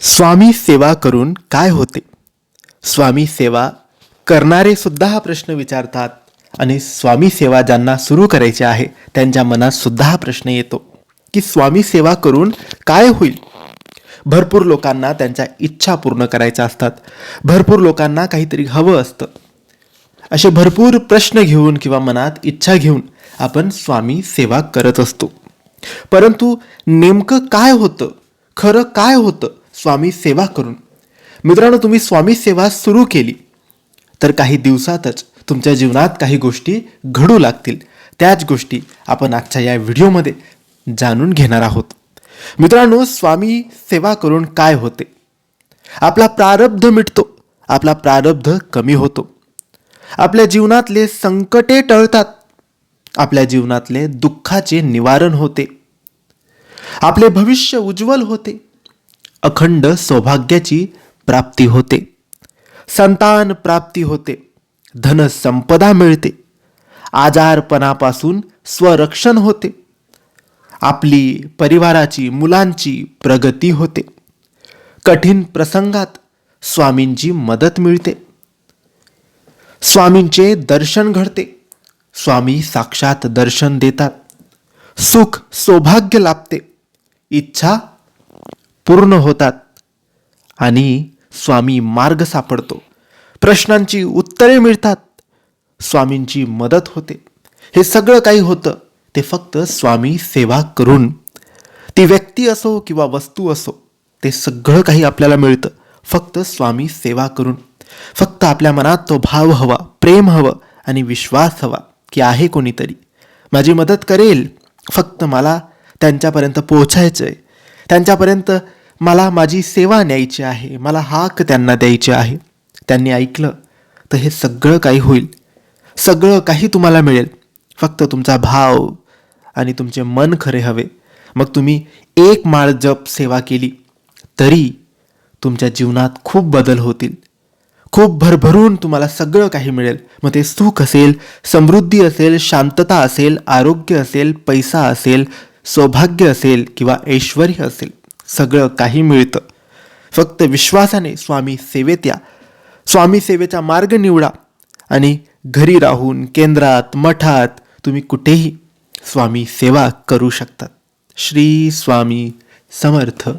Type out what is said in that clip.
स्वामी सेवा करून काय होते? स्वामी सेवा करणारे सुद्धा हा प्रश्न विचारतात आणि स्वामी सेवा ज्यांना सुरू करायची आहे त्यांच्या मनात सुद्धा हा प्रश्न येतो की स्वामी सेवा करून काय होईल? भरपूर लोकांना त्यांच्या इच्छा पूर्ण करायच्या असतात. भरपूर लोकांना काहीतरी हवं असतं. असे भरपूर प्रश्न घेऊन किंवा मनात इच्छा घेऊन आपण स्वामी सेवा करत असतो. परंतु नेमकं काय होतं? खरं काय होतं? स्वामी सेवा करून. मित्रांनो तुम्ही स्वामी सेवा सुरू केली. तर काही दिवसातच तुमच्या जीवनात काही गोष्टी घडू लागतील. त्याच गोष्टी आपण आजच्या या व्हिडिओमध्ये जाणून घेणार आहोत. मित्रांनो स्वामी सेवा करून काय होते? आपला प्रारब्ध मिटतो आपला प्रारब्ध कमी होतो. आपल्या जीवनातले संकटे टळतात आपल्या जीवनातले दुःखाचे निवारण होते. आपले भविष्य उज्ज्वल होते अखंड सौभाग्याची प्राप्ती होते. संतान प्राप्ती होते. धनसंपदा मिळते. आजारपणापासून स्वरक्षण होते. आपली परिवाराची मुलांची प्रगती होते. कठीण प्रसंगात स्वामींची मदत मिळते. स्वामींचे दर्शन घडते. स्वामी साक्षात दर्शन देतात. सुख सौभाग्य लाभते. इच्छा पूर्ण होतात आणि स्वामी मार्ग सापडतो. प्रश्नांची उत्तरे मिळतात स्वामींची मदत होते. हे सगळं काही होतं ते फक्त स्वामी सेवा करून. ती व्यक्ती असो किंवा वस्तू असो ते सगळं काही आपल्याला मिळतं फक्त स्वामी सेवा करून. फक्त आपल्या मनात तो भाव हवा प्रेम हवं आणि विश्वास हवा की आहे कोणीतरी. माझी मदत करेल फक्त मला त्यांच्यापर्यंत पोहोचायचं आहे त्यांच्यापर्यंत मला माझी सेवा न्यायची आहे मला हाक त्यांना द्यायची आहे. त्यांनी ऐकलं तर हे सगळं काही होईल. सगळं काही तुम्हाला मिळेल. फक्त तुमचा भाव आणि तुमचे मन खरे हवे. मग तुम्ही एक माळ जप सेवा केली तरी तुमच्या जीवनात खूप बदल होतील. खूप भरभरून तुम्हाला सगळं काही मिळेल. मग ते सुख असेल समृद्धी असेल शांतता असेल आरोग्य असेल पैसा असेल सौभाग्य असेल किंवा ऐश्वर असेल. सगळं काही मिळतं. फक्त विश्वासाने स्वामी सेवेत या. स्वामी सेवेचा मार्ग निवडा आणि घरी राहून केंद्रात मठात तुम्ही कुठेही स्वामी सेवा करू शकतात श्री स्वामी समर्थ.